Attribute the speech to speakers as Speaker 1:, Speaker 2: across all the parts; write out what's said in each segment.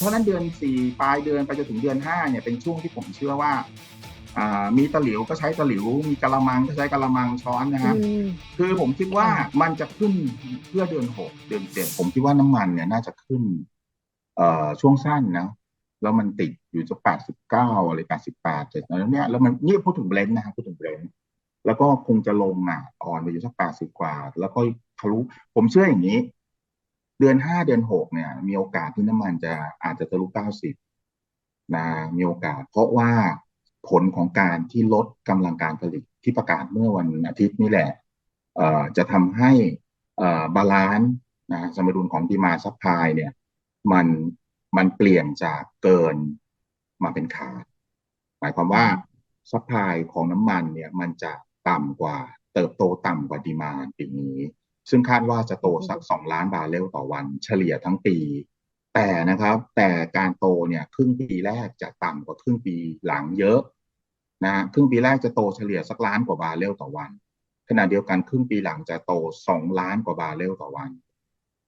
Speaker 1: เพราะฉะนั้นเดือนสี่ปลายเดือนไปจนถึงเดือนห้าเนี่ยเป็นช่วงที่ผมเชื่อว่าอ่ามีตะหลิวก็ใช้ตะหลิว มีกะละมังก็ใช้กะละมังช้อนนะครับ
Speaker 2: อืม
Speaker 1: คือผมคิดว่ามันจะขึ้นเพื่อเดือนหกเดือนเจ็ดผมคิดว่าน้ำมันเนี่ยน่าจะขึ้น เอ่อช่วงสั้นนะแล้วมันติดอยู่จะแปดสิบเก้าอะไรแปดสิบแปดเจ็ดแล้วเนี่ยแล้วมันนี่พูดถึงเบรนท์นะครับพูดถึงเบรนท์แล้วก็คงจะลงอะอ่อนไปอยู่สักแปดสิบกว่า แล้วก็ทะลุผมเชื่ออย่างนี้ เดือนห้าเดือนหกเนี่ย มีโอกาสที่น้ำมันจะอาจจะทะลุเก้าสิบนะมีโอกาส เพราะว่าผลของการที่ลดกำลังการผลิตที่ประกาศเมื่อวันอาทิตย์นี่แหละเอ่อจะทำให้เอ่อบาลานซ์นะสมดุลของดีมาซัพพลายเนี่ยมันมันเปลี่ยนจากเกินมาเป็นขาด หมายความว่าซัพพลายของน้ำมันเนี่ยมันจะต่ำกว่าเติบโตต่ำกว่าดีมาปีนี้ ซึ่งคาดว่าจะโตสักสองล้านบาร์เรลต่อวันเฉลี่ยทั้งปี แต่นะครับ แต่การโตเนี่ยครึ่งปีแรกจะต่ำกว่าครึ่งปีหลังเยอะนะครึ่งปีแรกจะโตเฉลี่ยสักล้านกว่าบาร์เรลต่อวัน ขณะเดียวกันครึ่งปีหลังจะโตสองล้านกว่าบาร์เรลต่อวัน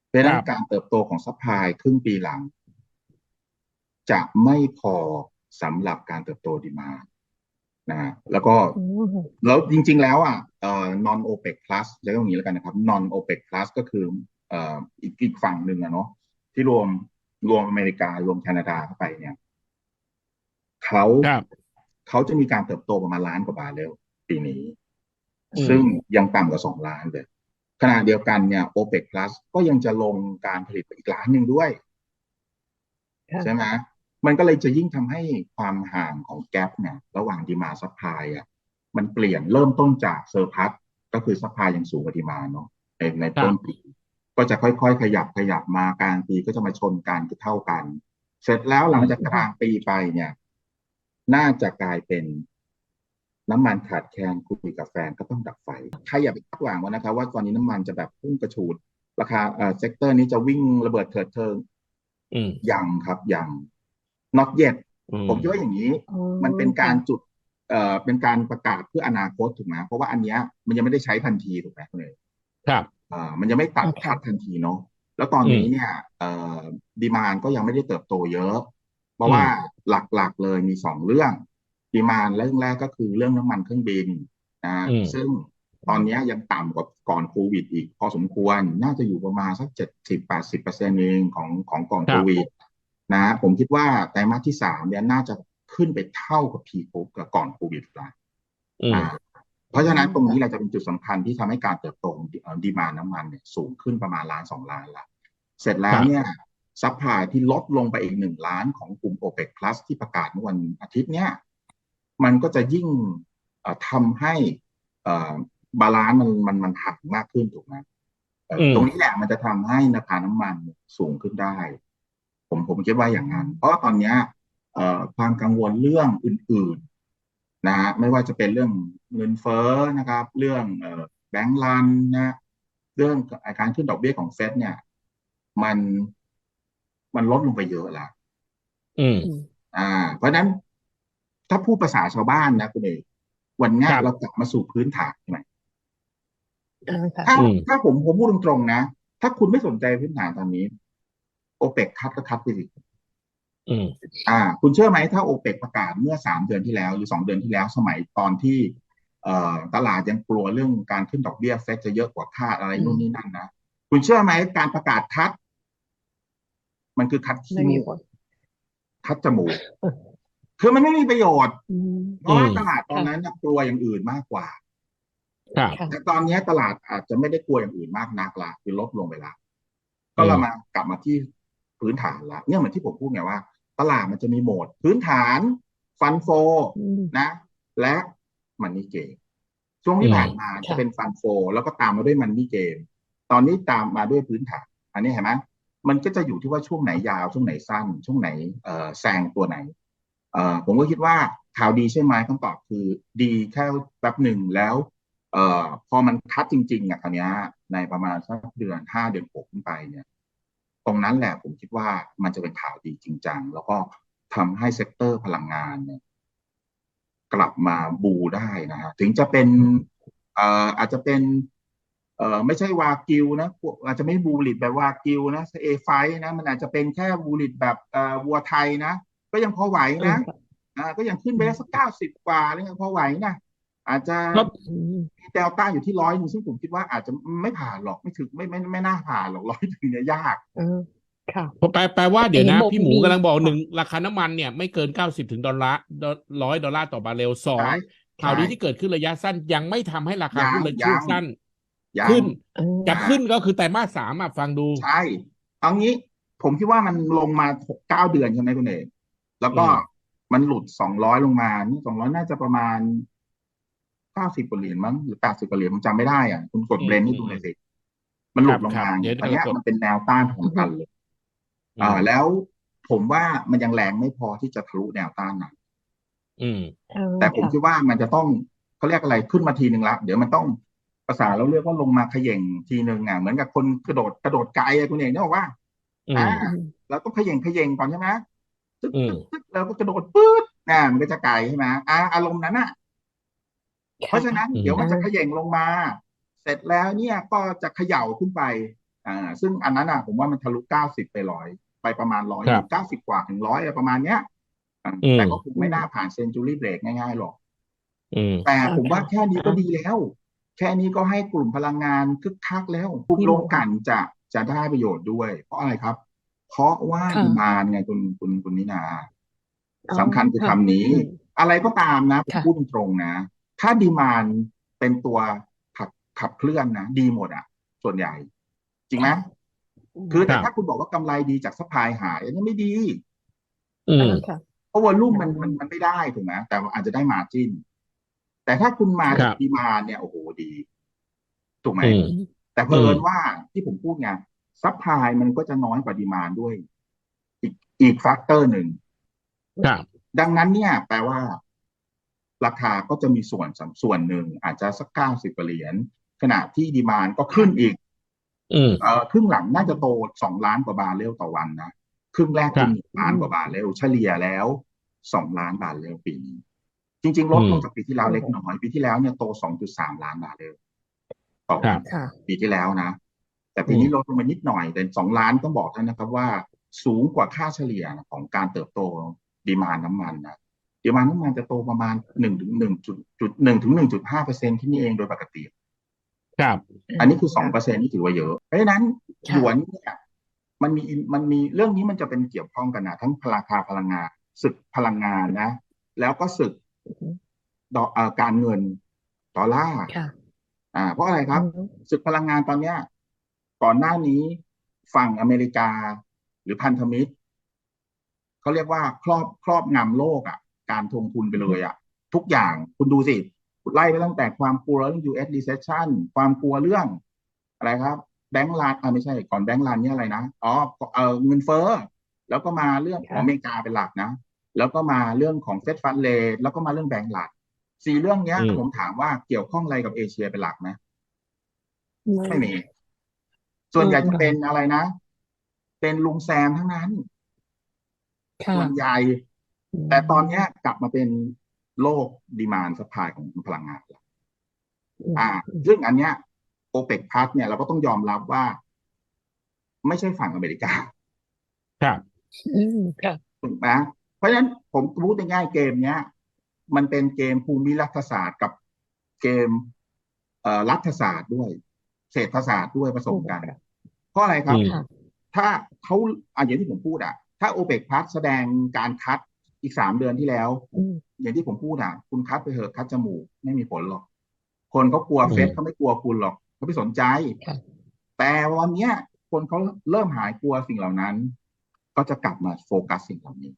Speaker 1: เพราะฉะนั้น
Speaker 3: ครับ
Speaker 1: การเติบโตของซัพพลายครึ่งปีหลัง จะไม่พอสำหรับการเติบโตดีมา นด์นะฮะแล้วก็
Speaker 2: อืม
Speaker 1: แล้วจริง ๆ แล้วอะเอ่อ non OPEC plus จะเรียกว่าอย่างนี้แล้วกันนะครับ non OPEC plus ก็คือเอ่ออีกอีกฝั่งหนึ่งอะเนาะที่รวมรวมอเมริการวมแคนาดาเข้าไปเนี่ยเขา
Speaker 3: ครับ
Speaker 1: เขาจะมีการเติบโตประมาณล้านกว่าบาทเร็วปีนี้
Speaker 3: อืม
Speaker 1: ซึ่งยังต่ำกว่าสองล้านเลยขณะเดียวกันเนี่ย OPEC plus ก็ยังจะลงการผลิตไปอีกล้านหนึ่งด้วย
Speaker 2: ค่ะ
Speaker 1: ใช่ไหม มันก็เลยจะยิ่งทำให้ความห่างของแก p เนี่ยระหว่างดีมาซัพพลายอะมันเปลี่ยนเริ่มต้นจากเซอร์พัสก็คือซัพพลายยังสูงกว่าดีมาเนาะในในต้นปีก็จะค่อยๆ ขยับขยับมากลางปีก็จะมาชนกันคือเท่ากัน เสร็จแล้วหลังจากกลางปีไปเนี่ย น่าจะกลายเป็นน้ำมันขาดแคลนคุยกับแฟนก็ต้องดับไฟใครอย่าไปคาดหวังว่านะครับว่าตอนนี้น้ำมันจะแบบพุ่งกระฉูด ราคาเอ่อเซกเตอร์นี้จะวิ่งระเบิดเถิดเทิง
Speaker 3: อืม
Speaker 1: ยังครับยัง not yet
Speaker 3: อืม
Speaker 1: ผมคิดว่าอย่างนี้
Speaker 2: อ๋อ
Speaker 1: มันเป็นการจุดเอ่อเป็นการประกาศเพื่ออนาคตถูกไหมเพราะว่าอันเนี้ยมันยังไม่ได้ใช้ทันทีถูกไหมคุณเอ๋
Speaker 3: ครับ
Speaker 1: อ่ามันยังไม่ตัด
Speaker 2: โอเค
Speaker 1: คัดทันทีเนาะแล้วตอนนี้เนี่ยเอ่อดีมานก็ยังไม่ได้เติบโตเยอะ เพราะว่าหลักๆเลยมีสองเรื่องดีมานเรื่องแรกก็คือเรื่องน้ำมันเครื่องบินนะ
Speaker 3: อืม
Speaker 1: ซึ่งตอนเนี้ยยังต่ำกว่าก่อนโควิดอีกพอสมควร น่าจะอยู่ประมาณสักเจ็ดสิบแปดสิบเปอร์เซ็นต์เองของของก่อน
Speaker 3: ครั
Speaker 1: โค
Speaker 3: บ
Speaker 1: วิด นะผมคิดว่าไตรมาสที่สามเนี่ยน่าจะขึ้นไปเท่ากับพีโคกับก่อนโควิดละ
Speaker 3: อืม
Speaker 1: อ่าเพราะฉะนั้นตรงนี้เราจะเป็นจุดสำคัญที่ทำให้การเติบโตของดีมานน้ำมันเนี่ยสูงขึ้นประมาณล้านสองล้านละเสร็จแล้วเนี่ยซัพพลายที่ลดลงไปอีกหนึ่งล้านของกลุ่ม OPEC plus ที่ประกาศเมื่อวันอาทิตย์เนี่ยมันก็จะยิ่งเอ่อทำให้เอ่อบาลานซ์มันมันมันหักมากขึ้นถูกไหมเอ่ออ
Speaker 3: ม
Speaker 1: ตรงนี้แหละมันจะทำให้ราคาน้ำมันสูงขึ้นได้ ผมผมคิดว่าอย่างนั้น เพราะว่าตอนเนี้ยเอ่อความกังวลเรื่องอื่นๆนะฮะไม่ว่าจะเป็นเรื่องเงินเฟ้อนะครับ เรื่องเอ่อแบงก์รันนะเรื่องการขึ้นดอกเบี้ยของเฟดเนี่ย มันมันลดลงไปเยอะแล้ว
Speaker 3: อืม
Speaker 2: อืม
Speaker 1: อ่า เพราะฉะนั้นถ้าพูดภาษาชาวบ้านนะคุณเอกวันเนี้ย
Speaker 3: ครับ
Speaker 1: เรากลับมาสู่พื้นฐานใช่ไหม
Speaker 2: อ่าค่ะ
Speaker 1: ถ้า
Speaker 3: อืม
Speaker 1: ถ้าผมผมพูดตรงๆนะ ถ้าคุณไม่สนใจพื้นฐานตอนนี้ โอเปกคัดก็คัดไปสิ
Speaker 3: อืม
Speaker 1: อ่า คุณเชื่อไหมถ้าโอเปกประกาศเมื่อสามเดือนที่แล้ว หรือสองเดือนที่แล้วสมัยตอนที่ เอ่อตลาดยังกลัวเรื่องการขึ้นดอกเบี้ยเฟดจะเยอะกว่าคาดอะไรนู่นนี่นั่นนะคุณเชื่อไหมการประกาศคัด มันคือคัด
Speaker 2: ไม่
Speaker 1: ขี้
Speaker 2: มี
Speaker 1: มูก
Speaker 2: ผล
Speaker 1: คัดจมูกคือมันไม่มีประโยชน์
Speaker 2: อืม
Speaker 1: เพราะว่า
Speaker 3: อืม
Speaker 1: ตลาดตอนนั้นน่ะกลัวอย่างอื่นมากกว่า
Speaker 3: ครับ
Speaker 2: ค่ะ
Speaker 1: แต่ตอนนี้ตลาดอาจจะไม่ได้กลัวอย่างอื่นมากนักละคือลดลงไปละก็เรามากลับมาที่ พื้นฐานละเนี่ยเหมือนที่ผมพูดไงว่า ตลาดมันจะมีโหมด พื้นฐาน ฟันโฟ
Speaker 2: อืม
Speaker 1: นะ และมันนี่เกมช่วงที่
Speaker 3: อืม
Speaker 1: ผ่านมา
Speaker 2: ค่ะ
Speaker 1: จะเป็นฟันโฟแล้วก็ตามมาด้วยมันนี่เกม ตอนนี้ตามมาด้วยพื้นฐาน อันนี้เห็นไหมมันก็จะอยู่ที่ว่าช่วงไหนยาวช่วงไหนสั้น ช่วงไหนเอ่อแซงตัวไหนเอ่อผมก็คิดว่าข่าวดีใช่ไหมคำตอบคือดีแค่แป๊บหนึ่งแล้วเอ่อพอมันคัดจริงๆอะคราวเนี้ยในประมาณสักเดือนห้าเดือนหกขึ้นไปเนี่ย ตรงนั้นแหละผมคิดว่ามันจะเป็นข่าวดีจริงจังแล้วก็ทำให้เซกเตอร์พลังงานเนี่ยกลับมาบูได้นะฮะถึงจะเป็นเอ่ออาจจะเป็นเออไม่ใช่วากิวนะพวกอาจจะไม่บูริตแบบวากิวนะเอไฟนะมันอาจจะเป็นแค่บูริตแบบเอ่อวัวไทยนะ ก็ยังพอไหว
Speaker 2: เออ
Speaker 1: นะ
Speaker 2: ค่ะ
Speaker 1: อ่าก็ยังขึ้นไปได้สักเก้าสิบกว่าอะไรเงี้ยพอไหวนะ อาจจะ
Speaker 3: ครับ
Speaker 2: อืม
Speaker 1: มีเดลต้าอยู่ที่ร้อยนึงซึ่งผมคิดว่าอาจจะไม่ผ่านหรอกไม่ถึงไม่ไม่ไม่น่าผ่านหรอกร้อยถึงเนี่ยยาก
Speaker 2: เออค่ะ
Speaker 3: แปลแปลว่าเดี๋ยวนะ
Speaker 2: เห็นบอก
Speaker 3: พี่หมู
Speaker 2: มี
Speaker 3: กำลังบอก
Speaker 2: ค่ะ
Speaker 3: หนึ่งราคาน้ำมันเนี่ยไม่เกินเก้าสิบถึงดอลลาร์ร้อยดอลลาร์ต่อบาร์เรลสอง
Speaker 1: ใช่
Speaker 3: ข่าวนี้
Speaker 1: ใช่
Speaker 3: ที่เกิดขึ้นระยะสั้นยังไม่ทำให้ราคา
Speaker 1: ยัง
Speaker 3: หุ้นระ
Speaker 1: ยั
Speaker 3: ยะ
Speaker 1: ง
Speaker 3: สั้น
Speaker 1: ยัง
Speaker 3: ขึ้น
Speaker 2: เออ
Speaker 3: จะขึ้นก็คือไตรมาสสามอะฟังดู
Speaker 1: ใช่เอางี้ผมคิดว่ามันลงมาหกเก้าเดือนใช่ไหมคุณเอกแล้วก็
Speaker 3: อืม
Speaker 1: มันหลุดสองร้อยลงมานี่สองร้อยน่าจะประมาณ เก้าสิบกว่าเหรียญมั้งหรือแปดสิบกว่าเหรียญผมจำไม่ได้อะคุณกด
Speaker 3: อืม
Speaker 1: เบรนนี่
Speaker 3: อืม
Speaker 1: ดูเลยสิมันหลุดลง
Speaker 3: ครับ
Speaker 1: มา
Speaker 3: ครับเดี๋ยว
Speaker 1: ตอนเนี้ย
Speaker 3: เดี๋ยวกด
Speaker 1: มันเป็นแนวต้านของกันเลยอ่าแล้วผมว่ามันยังแรงไม่พอที่จะทะลุแนวต้านนะ
Speaker 3: อืม
Speaker 2: เออ
Speaker 1: แต่ผม
Speaker 2: ค่ะ
Speaker 1: คิดว่ามันจะต้องเขาเรียกอะไรขึ้นมาทีหนึ่งละเดี๋ยวมันต้องภาษาเราเรียกว่าลงมาเขย่งทีหนึ่งอะเหมือนกับคนกระโดดกระโดดไกลอะคุณเอกเนี่ยบอกว่า
Speaker 3: อื
Speaker 1: อ่า
Speaker 3: ม
Speaker 2: อืม
Speaker 1: เราต้องเขย่งเขย่งก่อนใช่ไหมตึ๊ก
Speaker 3: อืม
Speaker 1: ตึ๊กตึ๊กแล้วก็กระโดดปื๊ดอ่ามันก็จะไกลใช่ไหมอ่าอารมณ์นั้นอะ เพราะฉะนั้น
Speaker 3: อืม
Speaker 1: เดี๋ยวมันจะเขย่งลงมา เสร็จแล้วเนี่ยก็จะเขย่าขึ้นไปอ่าซึ่งอันนั้นอะผมว่ามันทะลุเก้าสิบไปร้อยไปประมาณร้อย
Speaker 3: ครับ
Speaker 1: เก้าสิบกว่าถึงร้อยอะไรประมาณเนี้ยอ่า
Speaker 3: อืม
Speaker 1: แต่ก็คงไม่น่าผ่านเซนจูรี่เบรกง่ายๆหรอก
Speaker 3: อืม
Speaker 1: แต่ผมว่า
Speaker 2: ค่ะ
Speaker 1: แค่นี้ก็ดีแล้ว แค่นี้ก็ให้กลุ่มพลังงานคึกคักแล้วกลุ่ม
Speaker 2: อืม
Speaker 1: โรงกลั่นจะจะได้ประโยชน์ด้วย เพราะอะไรครับ เพราะว่า
Speaker 2: ค่ะ
Speaker 1: ดีมานไงคุณคุณคุณนินา
Speaker 2: อ๋อ
Speaker 1: สำคัญคือ
Speaker 2: ค่ะ
Speaker 1: คำนี้
Speaker 2: อืม
Speaker 1: อะไรก็ตามนะผม
Speaker 2: ค่ะ
Speaker 1: พูดตรงๆนะ ถ้าดีมานเป็นตัวขับขับเคลื่อนนะดีหมดอะ ส่วนใหญ่ จริงไหมคือแต่
Speaker 3: ครับ
Speaker 1: ถ้าคุณบอกว่ากำไรดีจากสปายหายอันนี้ไม่ดี
Speaker 3: อื
Speaker 2: เอ
Speaker 3: ม
Speaker 2: อค่ะ
Speaker 1: เพราะวอลลุ่มมัน
Speaker 2: อืม
Speaker 1: มันมันไม่ได้ถูกไหมแต่ว่าอาจจะได้มาจิ้น แต่ถ้าคุณมา
Speaker 3: ค
Speaker 1: จา
Speaker 3: รั
Speaker 1: ก
Speaker 3: บ
Speaker 1: ดีมานเนี่ยโอ้โหดีถูกไหม
Speaker 3: อืม
Speaker 1: แต่เผอิญ
Speaker 3: อืม
Speaker 1: ว่าที่ผมพูดไงซัพพลายมันก็จะน้อยกว่าดีมานด้วย อีกอีกแฟกเตอร์หนึ่ง
Speaker 3: ครับ
Speaker 1: ดังนั้นเนี่ย แปลว่า ราคาก็จะมีส่วนสำส่วนหนึ่งอาจจะสักเก้าสิบเหรียญขณะที่ดีมานก็ขึ้นอีก
Speaker 3: อืม
Speaker 1: เอ่อครึ่งหลังน่าจะโตสองล้านกว่าบาร์เรลต่อวันนะครึ่งแรก
Speaker 3: ครั
Speaker 1: ขึ้
Speaker 3: บ
Speaker 1: นหนึ่งล้านกว่าบาร์เรลเฉลี่ยแล้วสองล้านบาร์เรลปีนี้จริงๆลด
Speaker 3: อืม
Speaker 1: ลงจากปีที่แล้วเล็กน้อยปีที่แล้วเนี่ยโตสองจุดสามล้านบาร์เรลต่อ
Speaker 3: ค
Speaker 1: วั
Speaker 3: รั
Speaker 1: น
Speaker 3: บ
Speaker 2: ค่ะ
Speaker 1: ปีที่แล้วนะ แต่ปีนี้ลดลงมานิดหน่อยแต่สองล้านต้องบอกท่านนะครับว่าสูงกว่าค่าเฉลี่ยของการเติบโตดีมานน้ำมันนะ ดีมานน้ำมันจะโตประมาณหนึ่งถึงหนึ่งจุดจุดหนึ่งถึงหนึ่งจุดห้าเปอร์เซ็นที่นี่เองโดยปกติ
Speaker 3: ครับ
Speaker 1: อันนี้คือสองเปอร์เซ็นนี่ถือว่าเยอะ เพราะฉะนั้นห
Speaker 2: ค่ะ
Speaker 1: ยวนเนี่ยมันมีมันมีเรื่องนี้มันจะเป็นเกี่ยวข้องกันนะทั้งพลังคาพลังงานศึกพลังงานนะ แล้วก็ศึก
Speaker 2: อืม
Speaker 1: ดอเอ่อการเงินดอลลาร์
Speaker 2: ค่ะ
Speaker 1: อ่า เพราะอะไรครับ
Speaker 2: อืม
Speaker 1: ศึกพลังงานตอนเนี้ย ก่อนหน้านี้ฝั่งอเมริกาหรือพันธมิตรเขาเรียกว่าครอบครอบงำโลกอะ การทวงทุนไปเลยอะทุกอย่างคุณดูสิไล่ไปตั้งแต่ความกลัวเรื่อง US recession ความกลัวเรื่อง อะไรครับ แบงก์รันอ่าไม่ใช่ก่อนแบงก์รันเนี่ยอะไรนะอ๋อเออเงินเฟ้อแล้วก็มาเรื่องของอเมริกาเป็นหลักนะ แล้วก็มาเรื่องของเฟดฟันเลทแล้วก็มาเรื่องแบงก์รันสี่เรื่องเนี้ย
Speaker 3: อืม
Speaker 1: ผมถามว่าเกี่ยวข้องอะไรกับเอเชียเป็นหลักไหม
Speaker 2: ไม่
Speaker 1: ไม่มี ส่วนใหญ่
Speaker 2: อืม
Speaker 1: จะเป็นอะไรนะ เป็นลุงแซมทั้งนั้น
Speaker 2: ค่ะ
Speaker 1: ส่วนใหญ่
Speaker 2: ม
Speaker 1: แต่ตอนเนี้ยกลับมาเป็นโลกดีมานสปายของพลังงานแล้ว
Speaker 2: ม
Speaker 1: อ่า ซึ่งอันเนี้ยโอเปกพัทเนี่ยเราก็ต้องยอมรับว่า ไม่ใช่ฝั่งอเมริกา
Speaker 3: ครับ
Speaker 2: อืมค่ะ
Speaker 1: ถูกไหมเพราะฉะนั้นผมพูดง่ายๆเกมเนี้ย มันเป็นเกมภูมิรัฐศาสตร์กับเกมเอ่อรัฐศาสตร์ด้วย เศรษฐศาสตร์ด้วยผสมกัน
Speaker 2: ค่ะ
Speaker 1: เพราะอะไรครับ
Speaker 3: อืม
Speaker 2: ค่ะ
Speaker 1: ถ้าเขาอะอย่างที่ผมพูดอะ ถ้าโอเปกพัทแสดงการคัด อีกสามเดือนที่แล้ว
Speaker 2: อืม
Speaker 1: อย่างที่ผมพูดอะคุณคัดไปเถอะคัดจมูกไม่มีผลหรอก คนเขากลัว
Speaker 3: อืม
Speaker 1: เฟดเขาไม่กลัวคุณหรอกเขาไม่สนใจ
Speaker 2: ค่ะ
Speaker 1: แต่วันเนี้ย คนเขาเริ่มหายกลัวสิ่งเหล่านั้น ก็จะกลับมาโฟกัสสิ่งเหล่านี้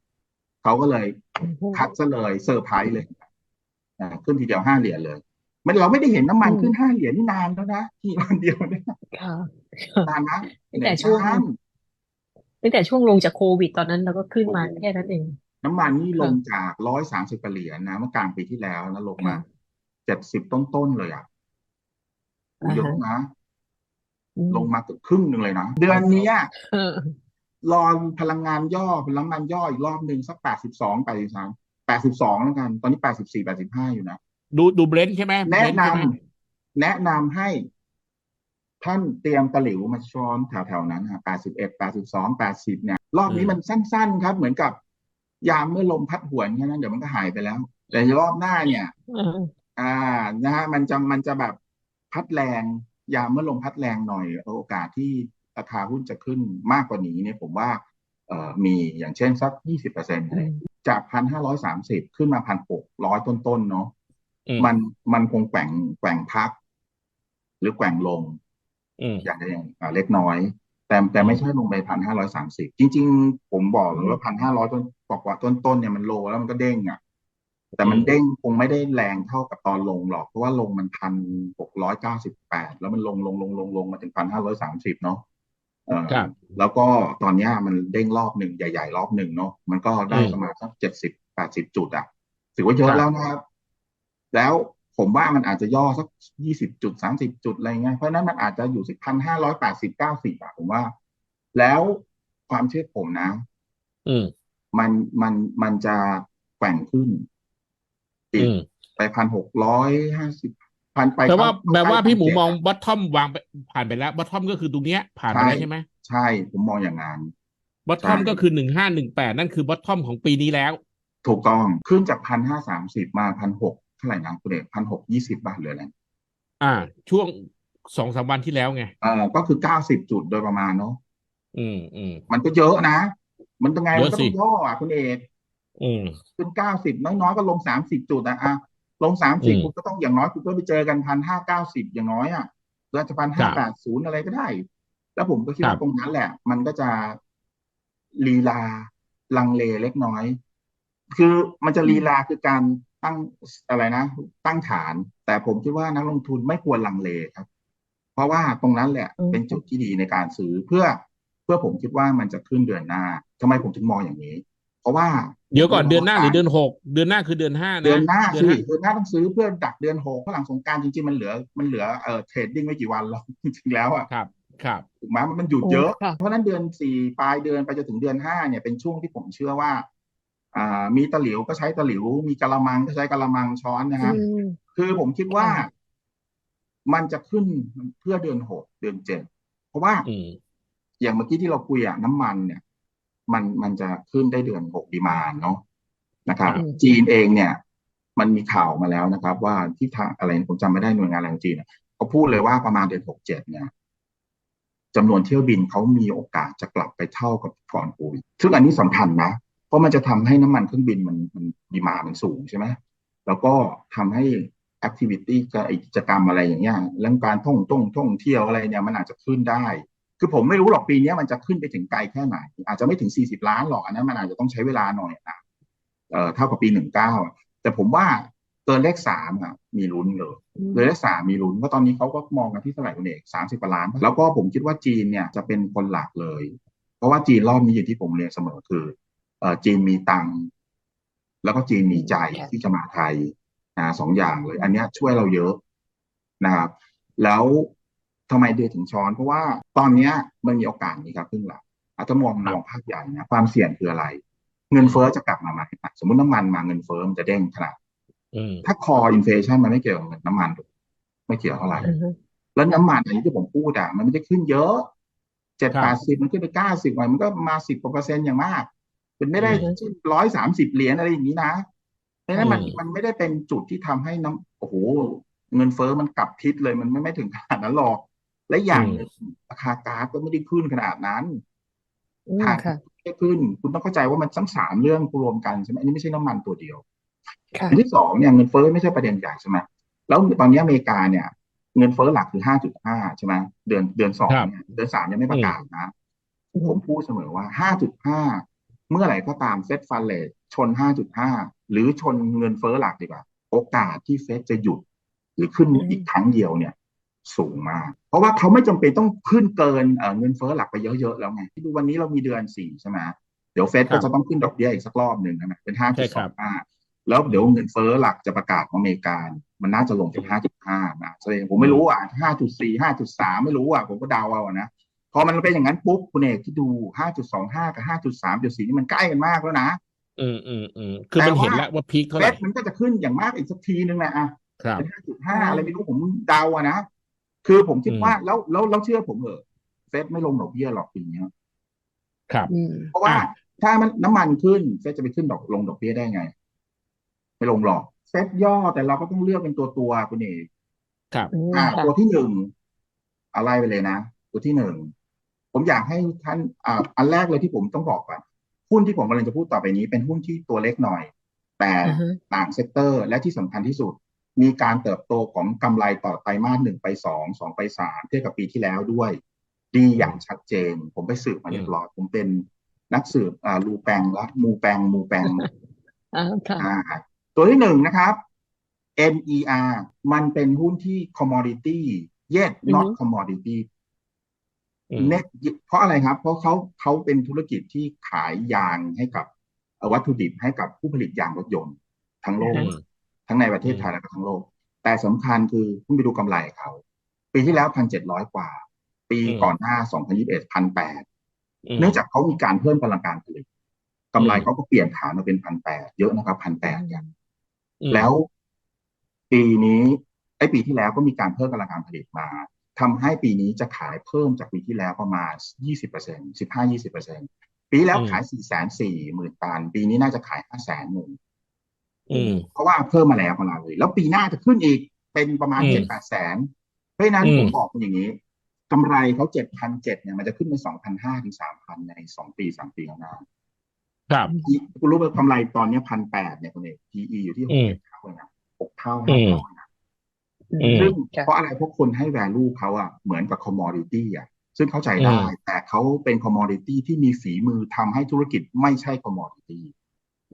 Speaker 1: เขาก็เลย
Speaker 2: อืม
Speaker 1: คัดซะเลยเซอร์ไพรส์เลยอ่าขึ้นทีเดียวห้าเหรียญเลย มันเราไม่ได้เห็นน้ำมัน
Speaker 2: อืม
Speaker 1: ขึ้นห้าเหรียญนี่นานแล้วนะที่วันเดียวเนี่ย
Speaker 2: ค่ะ
Speaker 1: นานนะ
Speaker 2: ตั้งแต่ช่วง
Speaker 1: นาน
Speaker 2: ตั้งแต่ช่วงลงจากโควิดตอนนั้นเราก็ขึ้นมา
Speaker 1: โอ้โห
Speaker 2: แค่นั้นเอง
Speaker 1: น้ำมันนี่ล
Speaker 2: ค่ะ
Speaker 1: งจากร้อยสามสิบเหรียญนะเมื่อกลางปีที่แล้วนะลงมา
Speaker 2: ค่ะ
Speaker 1: เจ็ดสิบต้นๆเลยอะโอ้
Speaker 2: อ่า
Speaker 1: เยอะ
Speaker 2: ฮะ
Speaker 1: นะ
Speaker 2: อืม
Speaker 1: ลงมาเกือบครึ่งหนึ่งเลยนะเดือนเนี้ย
Speaker 2: เออ
Speaker 1: รอพลังงานย่อพลังงานย่ออีกรอบหนึ่งสักแปดสิบสองแปดสิบสามแปดสิบสองแล้วกัน ตอนนี้แปดสิบสี่แปดสิบห้าอยู่นะ
Speaker 3: ดูดูเบรนท์ใช่ไหมเบ
Speaker 1: แนะ
Speaker 3: รนท์
Speaker 1: นำ
Speaker 3: ใช่ไหม
Speaker 1: แนะนำให้ ท่านเตรียมตะหลิวมาช้อนแถวๆนั้นฮะ81 82 80เนี่ย รอบนี้
Speaker 3: อืม
Speaker 1: มันสั้น ๆ ครับ เหมือนกับ ยามเมื่อลมพัดหวนแค่นั้นเดี๋ยวมันก็หายไปแล้ว แต่รอบหน้าเนี่ย
Speaker 2: อ่า
Speaker 1: อ่านะฮะมันจะมันจะแบบพัดแรง ยามเมื่อลมพัดแรงหน่อยโอกาสที่ราคาหุ้นจะขึ้นมากกว่านี้เนี่ยผมว่าเอ่อมีอย่างเช่นสัก20เปอร์เซ็นต์
Speaker 2: อืม
Speaker 1: จากพันห้าร้อยสามสิบขึ้นมาพันหกร้อยต้นๆเนาะ
Speaker 3: อืม
Speaker 1: มันมันคงแกว่งแกว่งพัก หรือแกว่งลง
Speaker 3: อืม
Speaker 1: อย่างใดอย่างอ่าเล็กน้อย แต่แต่ไม่ใช่ลงไปพันห้าร้อยสามสิบจริง ๆ ผมบอกเลยว่าพันห้าร้อยต้นกว่าๆต้นๆเนี่ยมันโลแล้วมันก็เด้งอะ แต่มัน
Speaker 3: อืม
Speaker 1: เด้งคงไม่ได้แรงเท่ากับตอนลงหรอก เพราะว่าลงมันพันหกร้อยเก้าสิบแปดแล้วมันลงลงลงลงลงมาถึงพันห้าร้อยสามสิบเนาะเออ
Speaker 3: ครับ
Speaker 1: แล้วก็ตอนเนี้ยมันเด้งรอบหนึ่งใหญ่ๆ รอบหนึ่งเนาะมันก็ได้
Speaker 3: อืม
Speaker 1: ประมาณสักเจ็ดสิบแปดสิบจุดอะถือว่าเยอะ
Speaker 3: ครับ
Speaker 1: แล้วนะครับ แล้วผมว่ามันอาจจะย่อสักยี่สิบจุดสามสิบจุดอะไรเงี้ยเพราะฉะนั้นมันอาจจะอยู่สักพันห้าร้อยแปดสิบเก้าสิบอะผมว่า แล้วความเชื่อผมนะ
Speaker 3: อื ม
Speaker 1: มันมันมันจะแกว่งขึ้นอีก
Speaker 3: อืม
Speaker 1: ไปพันหกร้อยห้าสิบพันไป
Speaker 3: แต่ว่า
Speaker 1: เข้
Speaker 3: แบบว่า
Speaker 1: ใกล้
Speaker 3: พี่หมู
Speaker 1: 1,700
Speaker 3: มองบอททอมวางไปผ่านไปแล้วบอททอมก็คือตรงเนี้ย ผ่านไปแล้วใช่ไหม
Speaker 1: ใช่ ผมมองอย่างนั้น
Speaker 3: บอททอม
Speaker 1: ใช่
Speaker 3: ก็คือหนึ่งห้าหนึ่งแปดนั่นคือบอททอมของปีนี้แล้ว
Speaker 1: ถูกต้องขึ้นจากพันห้าสามสิบมาพันหกเท่าไหร่นะคุณเอกพันหกยี่สิบบาทเหลืออะไร
Speaker 3: อ่า ช่วงสองสามวันที่แล้วไง
Speaker 1: เอ่อก็คือเก้าสิบจุดโดยประมาณเนาะ
Speaker 3: อืมอืม
Speaker 1: มันก็เยอะนะ มันต้องไง
Speaker 3: เย
Speaker 1: มัน
Speaker 3: อะ
Speaker 1: ก็
Speaker 3: สิ
Speaker 1: ต้องย่ออะคุณเอก
Speaker 3: อืม
Speaker 1: ขึ้นเก้าสิบน้อยๆก็ลงสามสิบจุดอะอะลงสาม
Speaker 3: อื
Speaker 1: สิบ
Speaker 3: ม
Speaker 1: คุณก็ต้องอย่างน้อยคุณก็ไปเจอกันพันห้าเก้าสิบอย่างน้อยอะหรืออาจจะพัน
Speaker 3: ครั
Speaker 1: ห้า
Speaker 3: บ
Speaker 1: แปดศูนย์อะไรก็ได้ แล้วผมก็คิด
Speaker 3: ครั
Speaker 1: ว่า
Speaker 3: บ
Speaker 1: ตรงนั้นแหละ มันก็จะลีลาลังเลเล็กน้อย คือมันจะลีลาคือการตั้งอะไรนะ ตั้งฐาน แต่ผมคิดว่านักลงทุนไม่ควรลังเลครับ เพราะว่าตรงนั้นแหละ
Speaker 2: อืม
Speaker 1: เป็นจุดที่ดีในการซื้อเพื่อ เพื่อผมคิดว่ามันจะขึ้นเดือนหน้าทำไมผมถึงมองอย่างนี้ เพราะว่า
Speaker 3: เดี๋ยวก่อนเดือนหน้าหรือเดือนหกเดือนหน้าคือเดือนห้านะ
Speaker 1: เดือนหน้า
Speaker 3: เดื
Speaker 1: สิ
Speaker 3: ห้า
Speaker 1: เดือนหน้าต้องซื้อเพื่อดักเดือนหกเพราะหลังสงกรานต์จริงๆมันเหลือมันเหลือเอ่อเทรดดิ้งไม่กี่วันหรอกจริงๆแล้วอะ
Speaker 3: ครับครับ
Speaker 1: ถูกไหมมันมันหยุด
Speaker 2: โอ้
Speaker 1: เยอะ
Speaker 2: ค่ะ
Speaker 1: เพราะฉะนั้นเดือนสี่ปลายเดือนไปจนถึงเดือนห้าเนี่ยเป็นช่วงที่ผมเชื่อว่าอ่ามีตะหลิวก็ใช้ตะหลิว มีกะละมังก็ใช้กะละมังช้อนนะครับ
Speaker 2: อืม
Speaker 1: คือผมคิดว่า
Speaker 2: ค่ะ
Speaker 1: มันจะขึ้นเพื่อเดือนหกเดือนเจ็ดเพราะว่า
Speaker 3: อืม
Speaker 1: อย่างเมื่อกี้ที่เราคุยอะน้ำมันเนี่ย มันมันจะขึ้นได้เดือนหกดีมานเนาะนะครับ
Speaker 2: อืม
Speaker 1: จีนเองเนี่ย มันมีข่าวมาแล้วนะครับ ว่าที่ทางอะไรผมจำไม่ได้หน่วยงานอะไรของจีนอะเขาพูดเลยว่าประมาณเดือนหกเจ็ดเนี่ยจำนวนเที่ยวบินเขามีโอกาสจะกลับไปเท่ากับก่อนโควิดซึ่งอันนี้สำคัญนะ เพราะมันจะทำให้น้ำมันเครื่องบินมันมันดีมามันสูงใช่ไหมแล้วก็ทำให้ activity กับไอ้กิจกรรมอะไรอย่างเงี้ยเรื่องการท่องท่องท่องเที่ยวอะไรเนี่ยมันอาจจะขึ้นได้ คือผมไม่รู้หรอกปีนี้มันจะขึ้นไปถึงไกลแค่ไหน อาจจะไม่ถึง 40 ล้านหรอกอันนั้นมันอาจจะต้องใช้เวลาหน่อยนะเอ่อเท่ากับปี 19 แต่ผมว่าเกินเลขสามอะมีลุ้นเลย
Speaker 2: อืม
Speaker 1: เลยเลขสามมีลุ้นเพราะตอนนี้เขาก็มองกันที่เท่าไหร่คุณเอกสามสิบกว่าล้าน แล้วก็ผมคิดว่าจีนเนี่ยจะเป็นคนหลักเลย เพราะว่าจีนรอบนี้อย่างที่ผมเรียนเสมอคือเอ่อจีนมีตังค์แล้วก็จีนมีใจ
Speaker 2: ค่ะ
Speaker 1: ที่จะมาไทยนะสองอย่างเลย อันเนี้ยช่วยเราเยอะนะครับ แล้ว ทำไมเดือถึงช้อน เพราะว่าตอนเนี้ยมันมีโอกาสนี้ครับขึ้นหลักอาจจะมองมองภาพใหญ่นะความเสี่ยงคืออะไร เงินเฟ้อจะกลับมาไหมสมมติน้ำมันมาเงินเฟ้อมันจะเด้งขนาด
Speaker 3: อืม
Speaker 1: ถ้าคออินเฟชันมันไม่เกี่ยวกับเงินน้ำมันไม่เกี่ยวเท่าไหร่
Speaker 2: อืม
Speaker 1: แล้วน้ำมันอันนี้ที่ผมพูดอะมันไม่ได้ขึ้นเยอะเจ็ด
Speaker 3: ครั
Speaker 1: แป
Speaker 3: บ
Speaker 1: ดสิบมันขึ้นไปเก้าสิบมันก็มาสิบกว่าเปอร์เซ็นต์อย่างมากเป็นไม่ได้
Speaker 3: อืม
Speaker 1: ร้อยสามสิบเหรียญอะไรอย่างนี้นะเพราะฉะนั้นมัน
Speaker 3: อืม
Speaker 1: มันไม่ได้เป็นจุดที่ทำให้น้ำโอ้โหเงินเฟ้อมันกลับทิศเลยมันไม่ไม่ถึงขนาดนั้นหรอก และอย่างหนึ่งราคาก๊าซก็ไม่ได้ขึ้นขนาดนั้น
Speaker 2: อืม
Speaker 1: ฐาน
Speaker 2: ค่ะ
Speaker 1: ไม่ได้ขึ้น คุณต้องเข้าใจว่ามันทั้งสามเรื่องรวมกันใช่ไหมอันนี้ไม่ใช่น้ำมันตัวเดียว
Speaker 2: ค่ะ
Speaker 1: อันที่สองเนี่ยเงินเฟ้อไม่ใช่ประเด็นใหญ่ใช่ไหมแล้วตอนนี้อเมริกาเนี่ย เงินเฟ้อหลักคือห้าจุดห้าใช่ไหมเดือนเดือนสอง
Speaker 3: ครับ
Speaker 1: เนี่ยเดือนสามยังไม่ประกาศนะ
Speaker 2: อืม
Speaker 1: ผมพูดเสมอว่าห้าจุดห้าเมื่อไหร่ก็ตามเฟดฟันเลทชนห้าจุดห้าหรือชนเงินเฟ้อหลักดีกว่า โอกาสที่เฟดจะหยุดหรือขึ้นอีกครั้งเดียวเนี่ย สูงมาก เพราะว่าเขาไม่จำเป็นต้องขึ้นเกินเอ่อเงินเฟ้อหลักไปเยอะๆแล้วไงที่ดูวันนี้เรามีเดือนสี่ใช่ไหมเดี๋ยวเฟด
Speaker 3: ครั
Speaker 1: ก็
Speaker 3: บ
Speaker 1: จะต้องขึ้นดอกเบี้ยอีกสักรอบหนึ่งนะเป็นห้า
Speaker 3: ใช่
Speaker 1: จุด
Speaker 3: ค
Speaker 1: ส
Speaker 3: รั
Speaker 1: อบงห้าแล้วเดี๋ยวเงินเฟ้อหลักจะประกาศของอเมริกา มันน่าจะลงเป็นห้าจุดห้านะแสดงผมไม่รู้อะห้าจุดสี่ห้าจุดสามไม่รู้อะผมก็เดาเอาอะนะพอมันเป็นอย่างนั้นปุ๊บคุณเอกที่ดูห้าจุดสองห้ากับห้าจุดสามจุดสี่นี่มันใกล้กันมากแล้วนะ
Speaker 3: อืมอืมอืมคือมันเห็นแล้วว่าพีคเท่าไห
Speaker 1: เฟ
Speaker 3: ร่
Speaker 1: ดมันก็จะขึ้นอย่างมากอีกสักทีนึงนะอะ
Speaker 3: ครับ
Speaker 1: เป็นห้าจุดห้าอะไรไม่รู้ผมเดาอะนะ คือผมคิด
Speaker 3: อืม
Speaker 1: ว่าแล้วแล้วแล้วเชื่อผมเถอะเฟดไม่ลงดอกเบี้ยหรอกปีเนี้ย
Speaker 3: ครับ
Speaker 2: อืม
Speaker 1: เพราะว่า
Speaker 3: อะ
Speaker 1: ถ้ามันน้ำมันขึ้นเฟดจะไปขึ้นดอกลงดอกเบี้ยได้ไง ไม่ลงหรอกเฟดย่อแต่เราก็ต้องเลือกเป็นตัวตัวๆคุณเอก
Speaker 3: ครับ
Speaker 2: อืม
Speaker 1: อ่า
Speaker 2: ค่ะ
Speaker 1: ตัวที่หนึ่งอะไรไปเลยนะ ตัวที่หนึ่งผมอยากให้ท่านอ่าอันแรกเลยที่ผมต้องบอกก่อนหุ้นที่ผมกำลังจะพูดต่อไปนี้เป็นหุ้นที่ตัวเล็กหน่อย แต่
Speaker 2: อ่าฮะ
Speaker 1: ต่างเซกเตอร์และที่สำคัญที่สุด มีการเติบโตของกำไรต่อไตรมาสหนึ่งไปสองสองไปสามเทียบกับปีที่แล้วด้วย ดีอย่างชัดเจน ผมไปสืบมาเรียบร้อยผมเป็นนักสืบอ่าลูแปงและมูแปงมูแปง
Speaker 2: อ่าค่ะ
Speaker 1: อ่าตัวที่หนึ่งนะครับ NER มันเป็นหุ้นที่ commodity yet
Speaker 2: อือ
Speaker 1: not
Speaker 2: ฮึ
Speaker 1: commodity
Speaker 3: อืม
Speaker 1: net เพราะอะไรครับ เพราะเขาเขาเป็นธุรกิจที่ขายยางให้กับเอ่อวัตถุดิบให้กับผู้ผลิตยางรถยนต์ทั้งโลก
Speaker 3: อืม
Speaker 1: ทั้งในประเทศไทยและก็ทั้งโลก แต่สำคัญคือคุณไปดูกำไรเขา ปีที่แล้วพันเจ็ดร้อยกว่า ปี
Speaker 3: อืม
Speaker 1: ก่อนหน้าสองพันยี่สิบเอ็ดพันแปด
Speaker 3: อืม
Speaker 1: เนื่องจากเขามีการเพิ่มกำลังการผลิตกำไร
Speaker 3: อืม
Speaker 1: เขาก็เปลี่ยนฐานมาเป็นพันแปดเยอะนะครับพันแปดอย่าง
Speaker 3: อืม
Speaker 1: แล้วปีนี้ไอ้ปีที่แล้วก็มีการเพิ่มกำลังการผลิตมาทำให้ปีนี้จะขายเพิ่มจากปีที่แล้วประมาณ20เปอร์เซ็นต์สิบห้ายี่สิบเปอร์เซ็นต์ปีที่แล้วขายสี่แสนสี่หมื่นตัน ปีนี้น่าจะขายห้าแสนหนึ่ง
Speaker 3: อืม
Speaker 1: เพราะว่าเพิ่มมาแล้วของเราเลย แล้วปีหน้าจะขึ้นอีกเป็นประมาณ
Speaker 3: อืม
Speaker 1: เจ็ดแปดแสน เพราะฉะนั้น
Speaker 3: อืม
Speaker 1: ผมบอกคุณอย่างนี้กำไรเขาเจ็ดพันเจ็ดเนี่ยมันจะขึ้นเป็นสองพันห้าถึงสามพันในสองปีสามปีข้างหน้า
Speaker 3: ครับ
Speaker 1: คุณรู้ไหมกำไรตอนเนี้พันแปดเนี่ยคุณเอก PE อยู่ที่ห
Speaker 3: อื
Speaker 1: ก
Speaker 3: ม
Speaker 1: เจ็ดเท่าเลยนะหกเท่า
Speaker 3: อื
Speaker 1: ห้ามเท่านะ
Speaker 3: อืม
Speaker 1: ซึ่ง
Speaker 2: ค่ะ
Speaker 1: เพราะอะไรเพราะคนให้ value เขาอะเหมือนกับ commodity อะซึ่งเข้าใจได้
Speaker 3: อืม
Speaker 1: แต่เขาเป็น commodity ที่มีฝีมือทำให้ธุรกิจไม่ใช่ commodity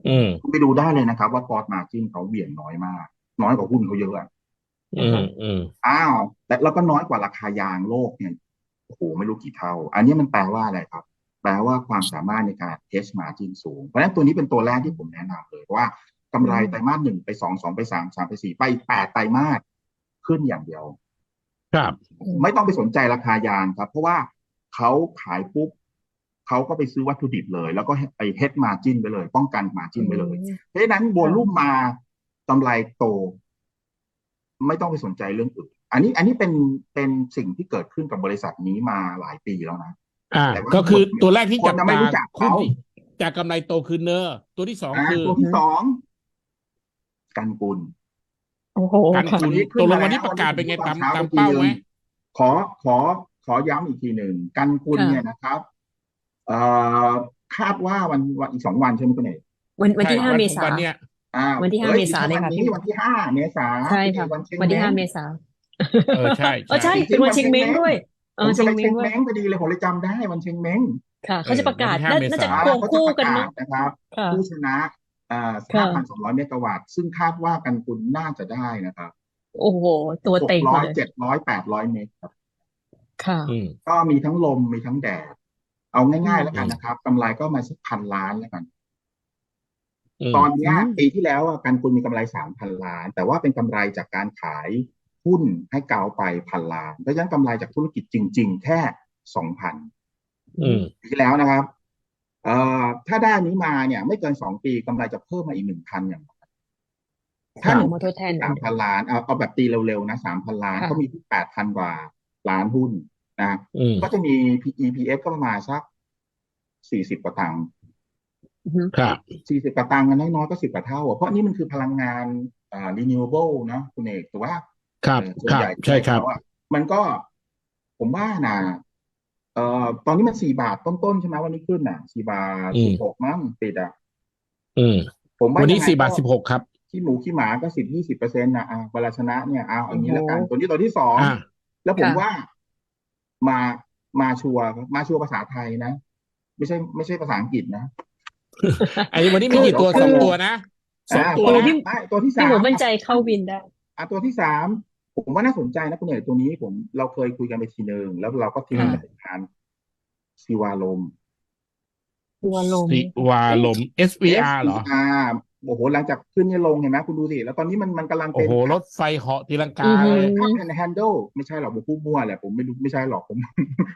Speaker 3: อืม
Speaker 1: คุณไปดูได้เลยนะครับ ว่า cost margin เขาเบี่ยงน้อยมาก น้อยกว่าหุ้นเขาเยอะอะ
Speaker 3: อืมอืม
Speaker 1: อ้าว แต่แล้วก็น้อยกว่าราคายางโลกเนี่ยโอ้โหไม่รู้กี่เท่า อันนี้มันแปลว่าอะไรครับ แปลว่าความสามารถในการ hedge margin สูง เพราะฉะนั้นตัวนี้เป็นตัวแรกที่ผมแนะนำเลยว่ากำไรไตรมาสหนึ่งไปสองสองไปสามสามไปสี่ไปแปดไตรมาสขึ้นอย่างเดียว
Speaker 3: ครับ
Speaker 1: ไม่ต้องไปสนใจราคายางครับ เพราะว่าเขาขายปุ๊บ เขาก็ไปซื้อวัตถุดิบเลย แล้วก็ไปเฮดมาจินไปเลย ป้องกันมาจินไปเลยเพราะฉะนั้นโวลุ่มมากำไรโต ไม่ต้องไปสนใจเรื่องอื่น อันนี้อันนี้เป็นเป็นสิ่งที่เกิดขึ้นกับบริษัทนี้มาหลายปีแล้วนะ
Speaker 3: อ่า
Speaker 1: แต่ว่า
Speaker 3: ก็คือ
Speaker 1: คน
Speaker 3: ตัวแรกที่
Speaker 1: คน
Speaker 3: จับ
Speaker 1: จะไม่
Speaker 3: ตา
Speaker 1: รู้จัก
Speaker 3: หุ้น
Speaker 1: เขา
Speaker 3: ที่จากกำไรโตคือเนอร์ตัวที่สอง
Speaker 1: อ่า
Speaker 3: คือ
Speaker 1: ตัวที่สองกันกุล
Speaker 2: โอ้โห
Speaker 3: การ
Speaker 2: ค่ะ
Speaker 3: คุณ
Speaker 1: วันนี้ขึ้
Speaker 3: ต
Speaker 1: น
Speaker 3: กล
Speaker 1: มาง
Speaker 3: วันนี้
Speaker 1: แล้ว
Speaker 3: ประกาศเป็นไง
Speaker 1: วั
Speaker 3: ตาม
Speaker 1: ช้
Speaker 3: ตาม
Speaker 1: อีกที
Speaker 3: เป้า
Speaker 1: หนึ่ง
Speaker 3: ไหม
Speaker 1: ขอขอขอย้ำอีกทีหนึ่งกันกุล
Speaker 2: ค่ะ
Speaker 1: เนี่ยนะครับเอ่อ คาดว่าวันวันอีกสองวันใช่ไหมคุณเอก
Speaker 2: วันวันที่
Speaker 3: ใช่
Speaker 2: ห้า
Speaker 3: วัน
Speaker 2: เม
Speaker 3: ของ
Speaker 2: ษา
Speaker 3: วันเนี้ย
Speaker 1: อ้าว
Speaker 2: วันที่ห้า
Speaker 1: อ้
Speaker 2: เมษาเลยค่ะ
Speaker 1: วัน
Speaker 2: พี่
Speaker 1: นี้วันที่ห้าเมษา
Speaker 2: ใช่ค่ะ
Speaker 1: วันเชง
Speaker 2: วันที่
Speaker 1: เม้
Speaker 2: ห้างเมษา
Speaker 3: เออใช่
Speaker 2: เออใช่
Speaker 1: จริงๆ
Speaker 2: เป็นวันเชงเม้ง
Speaker 1: วันเชงเม้ง
Speaker 2: ด้วยเอ
Speaker 1: ผม
Speaker 2: อเช
Speaker 1: จะ
Speaker 2: ง
Speaker 1: ไป
Speaker 2: เม้
Speaker 1: เช
Speaker 2: ง
Speaker 1: ง
Speaker 2: ด้วย
Speaker 1: เม้งพอดีเลยผมเลยจำได้วันเชงเม้ง
Speaker 2: ค่ะเขาจะประกาศ
Speaker 3: เออวันที่
Speaker 2: น่า
Speaker 3: ห้า
Speaker 2: จะ
Speaker 3: เมษา
Speaker 2: ควง
Speaker 1: เขาจะ
Speaker 2: คู่
Speaker 1: ประ
Speaker 2: กัน
Speaker 1: กาศ
Speaker 2: เนาะ
Speaker 1: นะครับ
Speaker 2: ค่ะ
Speaker 1: ผู้ชนะเอ่อ
Speaker 2: ค่ะ
Speaker 1: 5,200เมกะวัตต์ซึ่งคาดว่ากันกุลน่าจะได้นะครับ
Speaker 2: โอ้โห ตัวเต็ง
Speaker 1: 600
Speaker 2: เลย
Speaker 1: 700 800เมกครับ
Speaker 2: ค่ะ
Speaker 3: อืม
Speaker 1: ก็มีทั้งลมมีทั้งแดด เอาง่าย
Speaker 2: อืม
Speaker 1: ๆแล้วกันนะครับกำไรก็มาสักพันล้านแล้วกัน
Speaker 3: อืม
Speaker 1: ตอนเนี้ย
Speaker 2: อืม
Speaker 1: ปีที่แล้วอะกันกุลมีกำไร3,000ล้าน แต่ว่าเป็นกำไรจากการขายหุ้นให้เกาไปพันล้านเพราะฉะนั้นกำไรจากธุรกิจจริง ๆ แค่2,000
Speaker 3: อืม
Speaker 1: ปีที่แล้วนะครับเอ่อถ้าได้อันนี้มาเนี่ย ไม่เกินสองปีกำไรจะเพิ่มมาอีกหนึ่งพันอย่างน้อยถ้า
Speaker 2: ค่ะ
Speaker 1: หนึ่ง
Speaker 2: มาทดแทนกั
Speaker 1: สานมพันล้านเอาเอาแบบตีเร็วๆนะสามพันล้าน
Speaker 2: ค่ะ
Speaker 1: ก็มีที่แปดพันกว่าล้านหุ้น นะ
Speaker 3: อืม
Speaker 1: ก็จะมี EPS ก็ประมาณสักสี่สิบกว่าตังค์
Speaker 2: อือฮึ
Speaker 3: ครับ
Speaker 1: สี่สิบกว่าตังค์กันน้อยๆก็สิบกว่าเท่าอะเพราะนี่มันคือพลังงานอ่า renewable นะคุณเอกแต่ว่า
Speaker 3: ครับ
Speaker 1: เอ่อส่วน
Speaker 3: ครับ
Speaker 1: ใหญ่
Speaker 3: ใช่ครับ
Speaker 1: เขาอะมันก็ผมว่านะเอ่อตอนนี้มันสี่บาทต้นๆใช่ไหมวันนี้ขึ้นอะสี่บาท
Speaker 3: อื
Speaker 1: สิ
Speaker 3: ม
Speaker 1: บหกมั้งปิดอะ
Speaker 3: อืม
Speaker 1: ผมว่า
Speaker 3: วันนี้
Speaker 1: ยังไง
Speaker 3: สี่บาท
Speaker 1: ก็
Speaker 3: สิบหกครับ
Speaker 1: ขี้หมูขี้หมาก็สิบยี่สิบเปอร์เซ็นต์นะอะเวลาชนะเนี่ยเอาอย่างนี้
Speaker 2: โอ้
Speaker 1: แล้ว
Speaker 2: โห
Speaker 1: กัน ตัวนี้ตัวที่สอง
Speaker 3: อ่า
Speaker 1: แล้วผม
Speaker 2: ค่ะ
Speaker 1: ว่า มามาชัวร์ครับมาชัวร์ภาษาไทยนะ ไม่ใช่ไม่ใช่ภาษาอังกฤษนะ
Speaker 3: ไอ้วันนี้มีกี่ตัว
Speaker 1: คือ
Speaker 3: สองตัวนะสอง
Speaker 1: อ่า
Speaker 3: ตัว
Speaker 1: ตัว
Speaker 3: นะ
Speaker 1: ที่ไม่ตัวที่
Speaker 2: พี่
Speaker 1: สา
Speaker 2: หมู
Speaker 1: ม
Speaker 2: มั่นใจเข้าวินได้
Speaker 1: อะตัวที่สามผมว่าน่าสนใจนะคุณเอกตัวนี้ผมเราเคยคุยกันไปทีหนึ่งแล้วเราก็ทิ้ง
Speaker 2: ค่ะ
Speaker 1: ไปทานซีวาลม
Speaker 2: ตัวลม
Speaker 3: สิวาลม SVR เหรอ
Speaker 1: SVR โอ้โหหลังจากขึ้นเนี่ยลงเห็นไหมคุณดูสิแล้วตอนนี้มันมันกำลัง
Speaker 3: โอ้
Speaker 1: เป็น
Speaker 3: โหรถไฟเหาะตีลังกา
Speaker 2: อือฮึ
Speaker 3: เลย
Speaker 1: คัพแอนด์แฮนด์ลไม่ใช่หรอกผมพูดมั่วแหละผมไม่รู้ไม่ใช่หรอกผม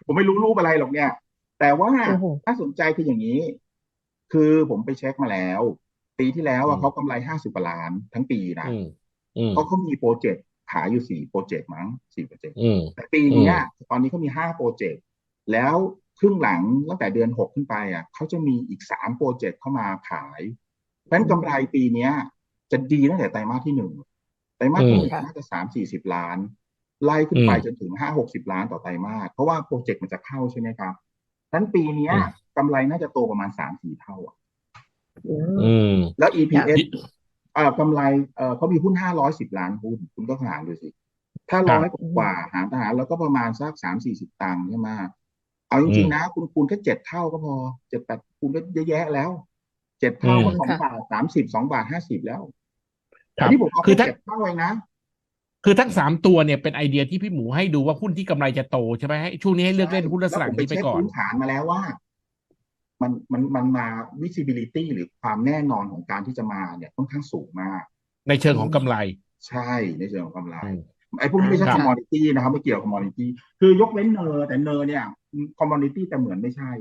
Speaker 1: ผมไม่รู้รูปอะไรหรอกเนี่ย แต่ว่า
Speaker 2: โอ้โห
Speaker 1: ถ้าสนใจคืออย่างนี้ คือผมไปเช็คมาแล้ว ปีที่แล้ว
Speaker 3: อื
Speaker 1: อะ
Speaker 3: ม
Speaker 1: เขากำไรห้าสิบกว่าล้านทั้งปีนะ
Speaker 3: อืม อืม
Speaker 1: เพราะเขามีโปรเจกต์ขายอยู่สี่โปรเจกต์มั้งสี่โปรเจกต์
Speaker 3: อืม
Speaker 1: แต่ปีเนี้ย ตอนนี้เขามีห้าโปรเจกต์แล้วครึ่งหลังตั้งแต่เดือนหกขึ้นไปอะเขาจะมีอีกสามโปรเจกต์เข้ามาขาย เพราะฉะนั้นกำไรปีเนี้ย จะดีตั้งแต่ไตรมาสที่หนึ่งไตรมาสที่หนึ่ง
Speaker 2: อืม
Speaker 1: น่าจะสามสี่สิบล้าน ไล่ขึ้นไป
Speaker 3: อืม
Speaker 1: จนถึงห้าหกสิบล้านต่อไตรมาสเพราะว่าโปรเจกต์มันจะเข้าใช่ไหมครับฉะนั้นปีเนี้ย
Speaker 3: อืม
Speaker 1: กำไรน่าจะโตประมาณสามสี่เท่าอะ
Speaker 2: อืม
Speaker 3: อืม
Speaker 1: แล้ว EPS
Speaker 3: ที่
Speaker 1: เอ่อกำไรเอ่อเขามีหุ้นห้าร้อยสิบล้านหุ้น คุณก็หารดูสิ ถ้า
Speaker 3: ครั
Speaker 1: ร้
Speaker 3: บ
Speaker 1: อยกว่าหารทหารแล้วก็ประมาณสักสามสี่สิบตังค์ใช่ไหมเอาจ
Speaker 3: อื
Speaker 1: ริง
Speaker 3: ม
Speaker 1: ๆนะ คุณคูณแค่เจ็ดเท่าก็พอเจ็ดแปดคูณก็เยอะแยะแล้ว เจ็ดเท่า
Speaker 3: อืม
Speaker 1: ก็สอง
Speaker 2: ค่ะ
Speaker 1: บาทสามสิบสองบาทห้าสิบแล้ว
Speaker 3: ครั
Speaker 1: อั
Speaker 3: บ
Speaker 1: นนี้ผมเอา
Speaker 3: คือ
Speaker 1: แค่
Speaker 3: ถ้า
Speaker 1: เจ็ดเท่าเองนะ
Speaker 3: คือทั้งสามตัวเนี่ยเป็นไอเดียที่พี่หมูให้ดูว่าหุ้นที่กำไรจะโตใช่ไหมให้ช่วงนี้ให้เลือกเล่นหุ้นลักษณะ
Speaker 1: แล้วผมไป
Speaker 3: นี้ไป
Speaker 1: เช็ค
Speaker 3: ก่อน
Speaker 1: พื้นฐานมาแล้วว่า มันมันมันมา visibility หรือความแน่นอนของการที่จะมาเนี่ยค่อนข้างสูงมาก
Speaker 3: ในเชิงของกำไร
Speaker 1: ใช่ในเชิงของกำไร
Speaker 3: อืม
Speaker 1: ไอ้พวกนี้ไม่ใช่
Speaker 3: ครับ
Speaker 1: commodity นะครับไม่เกี่ยวกับ commodity คือยกเว้นเนอร์แต่เนอร์เนี่ย commodity แต่เหมือนไม่ใช่